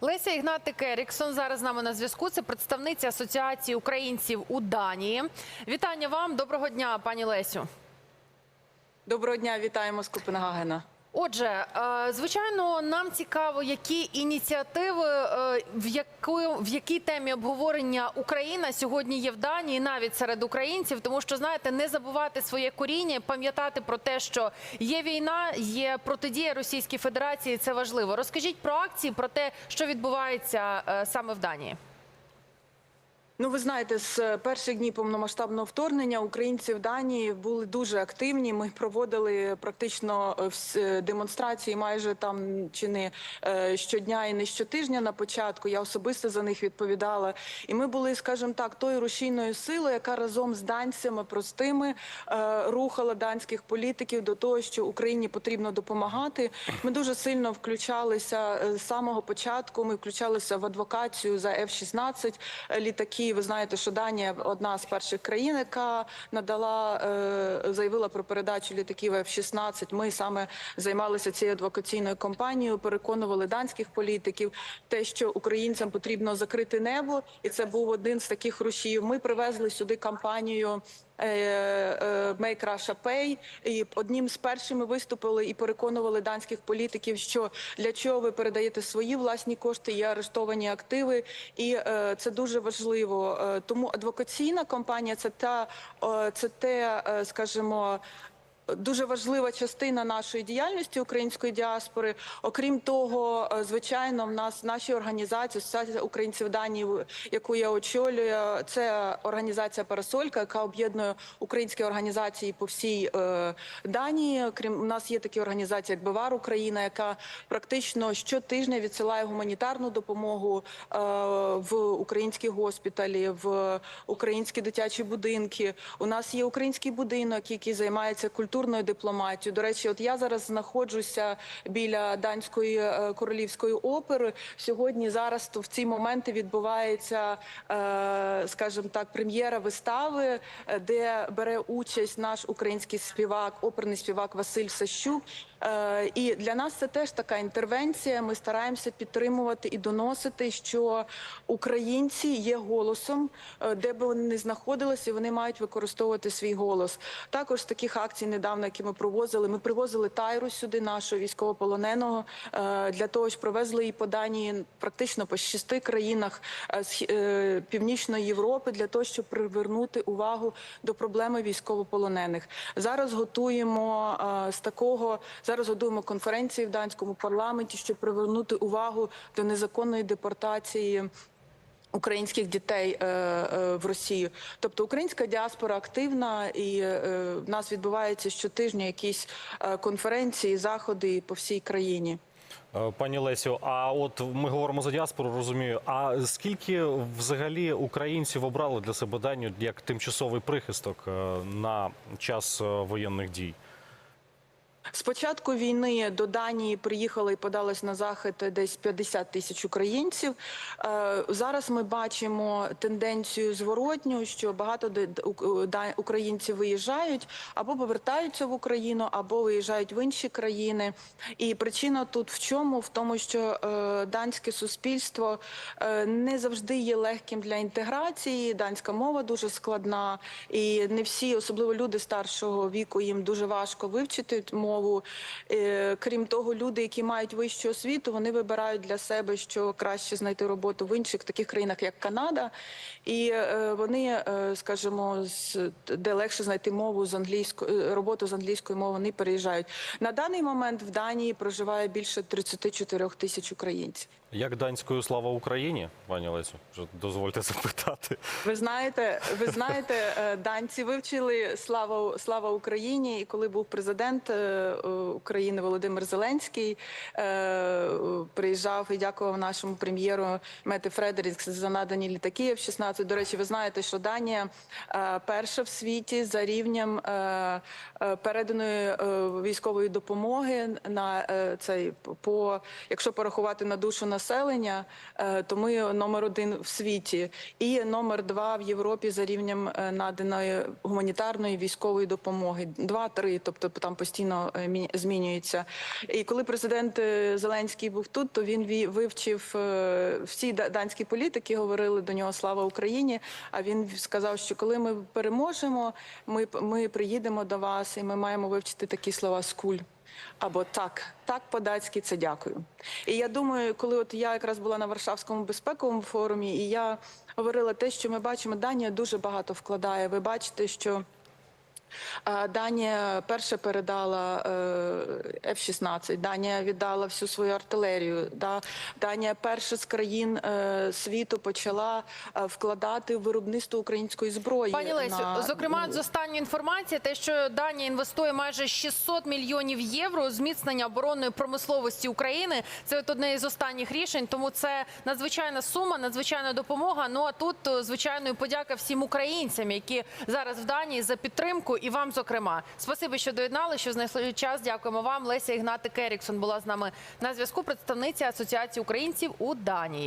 Леся Ігнатик Еріксон зараз з нами на зв'язку. Це представниця Асоціації українців у Данії. Вітання вам. Доброго дня, пані Лесю. Доброго дня, вітаємо з Копенгагена. Отже, е, звичайно, нам цікаво, які ініціативи, е, в яку в якій темі обговорення Україна сьогодні є в Данії, навіть серед українців, тому що знаєте, не забувати своє коріння, пам'ятати про те, що є війна, є протидія Російській Федерації. Це важливо. Розкажіть про акції, про те, що відбувається е, саме в Данії. Ну, ви знаєте, з перших днів повномасштабного вторгнення українці в Данії були дуже активні. Ми проводили практично е, е, демонстрації майже там чи не е, щодня і не щотижня на початку. Я особисто за них відповідала. І ми були, скажімо так, тою рушійною силою, яка разом з данцями простими е, рухала данських політиків до того, що Україні потрібно допомагати. Ми дуже сильно включалися е, з самого початку. Ми включалися в адвокацію за F-16 літаки. Ви знаєте, що Данія одна з перших країн, яка надала е, заявила про передачу літаків F-16. Ми саме займалися цією адвокаційною кампанією, переконували данських політиків, те, що українцям потрібно закрити небо, і це був один з таких рушіїв. Ми привезли сюди кампанію. Е, е, Make Russia Pay. і одним з першими виступили і переконували данських політиків, що для чого ви передаєте свої власні кошти, є арештовані активи, і е, це дуже важливо. Тому адвокаційна компанія це це те, скажімо. Дуже важлива частина нашої діяльності української діаспори. Окрім того, е, звичайно, в нас наші організації Асоціація українців Данії, яку я очолюю, це організація Парасолька, яка об'єднує українські організації по всій е, Данії. Крім у нас є такі організації, як Бивар Україна, яка практично щотижня відсилає гуманітарну допомогу е, в українські госпіталі, в українські дитячі будинки. У нас є український будинок, який займається культурною дипломатією. До речі, от я зараз знаходжуся біля данської е, королівської опери. Сьогодні зараз то в ці моменти відбувається, е, скажімо так, прем'єра вистави, е, де бере участь наш український співак, оперний співак Василь Сащук. Е, І для нас це теж така інтервенція. Ми стараємося підтримувати і доносити, що українці є голосом, е, де би вони не знаходилися, вони мають використовувати свій голос. Також з таких акцій недавно, які ми провозили, ми привозили Тайру сюди, нашого військовополоненого, е, для того, щоб привезли її по Данії практично по шести країнах Північної Європи, для того, щоб привернути увагу до проблеми військовополонених. Зараз готуємо з такого зараз готуємо конференції в данському парламенті, щоб привернути увагу до незаконної депортації. Українських дітей е, е, в Росію, тобто українська діаспора активна, і е, в нас відбуваються щотижня якісь е, конференції, заходи по всій країні. Е, Пані Лесю, а от ми говоримо за діаспору, розумію. А скільки взагалі українців обрали для себе Данію як тимчасовий прихисток е, на час е, воєнних дій? З початку війни до Данії приїхали і подались на захід десь 50 тисяч українців. Е, Зараз ми бачимо тенденцію зворотню, що багато да- українців виїжджають або повертаються в Україну, або виїжджають в інші країни. І причина тут в чому? В тому, що е, данське суспільство е, не завжди є легким для інтеграції. Данська мова дуже складна, і не всі, особливо люди старшого віку, їм дуже важко вивчити мову. Е, Крім того, люди, які мають вищу освіту, вони вибирають для себе, що краще знайти роботу в інших таких країнах, як Канада, і е, вони, е, скажімо, з де легше знайти мову з англійської роботу з англійської мови, вони переїжджають. На даний момент в Данії проживає більше 34 тисяч українців. Як данською слава Україні, пані Лесю? Дозвольте запитати. Ви знаєте, ви знаєте, данці вивчили слава слава Україні. І коли був президент України Володимир Зеленський, е, приїжджав і дякував нашому прем'єру Мети Фредерікс за надані літаки F-16. До речі, ви знаєте, що Данія е, перша в світі за рівнем е, е, переданої е, військової допомоги на е, цей по, якщо порахувати на душу населення, е, то ми номер один в світі і номер два в Європі за рівнем е, наданої гуманітарної військової допомоги. Два-три, тобто там постійно е, змінюється. І коли президент е, Зеленський був тут, то він ві- вивчив е, всі да- данські політики, говорили до нього слава Україні. А він сказав, що коли ми переможемо, ми, ми приїдемо до вас, і ми маємо вивчити такі слова скуль. Або так, так по-датськи це дякую. І я думаю, коли от я якраз була на Варшавському безпековому форумі, і я говорила те, що ми бачимо, Данія дуже багато вкладає. Ви бачите, що е, Данія перше передала е, F-16, Данія віддала всю свою артилерію. Да? Данія перша з країн е, світу почала е, вкладати в виробництво української зброї. Пані Лесю, на- зокрема, з останньої інформації, те, що Данія інвестує майже 600 мільйонів євро у зміцнення оборонної промисловості України. Це от одне із останніх рішень. Тому це надзвичайна сума, надзвичайна допомога. Ну а тут звичайно і подяка всім українцям, які зараз в Данії за підтримку, і вам, зокрема, спасибі, що доєднали, що знайшли час. Дякуємо вам. Леся Ігнатик Еріксон була з нами на зв'язку. Представниця Асоціації українців у Данії.